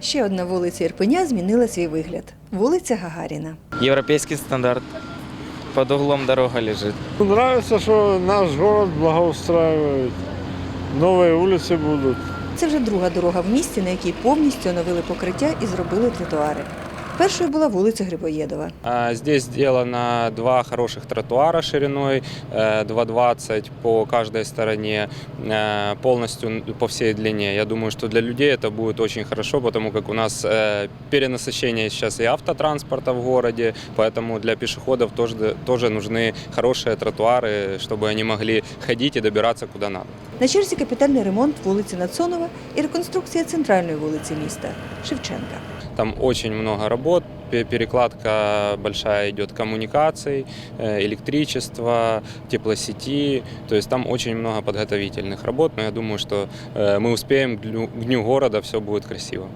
Ще одна вулиця Ірпеня змінила свій вигляд. Вулиця Гагаріна. Європейський стандарт. Под углом дорога лежит. Нравится, що наш город благоустраивают. Нові вулиці будуть. Це вже друга дорога в місті, на якій повністю оновили покриття і зробили тротуари. Першою була вулиця Грибоєдова. А, Здесь сделано два хороших тротуара шириной э, 2,20 по каждой стороне, э, полностью по всей длине. Я думаю, что для людей это будет очень хорошо, потому как у нас э, перенасыщение сейчас и автотранспорта в городе, поэтому для пешеходов тоже, тоже нужны хорошие тротуары, чтобы они могли ходить и добираться куда надо. На черзі капітальний ремонт вулиці Нацонова і реконструкція центральної вулиці міста Шевченка. Там очень много работ, пе- перекладка большая идет коммуникаций, э, электричества, теплосети. То есть там очень много подготовительных работ, но я думаю, что э, мы успеем к дню, к дню города, все будет красиво.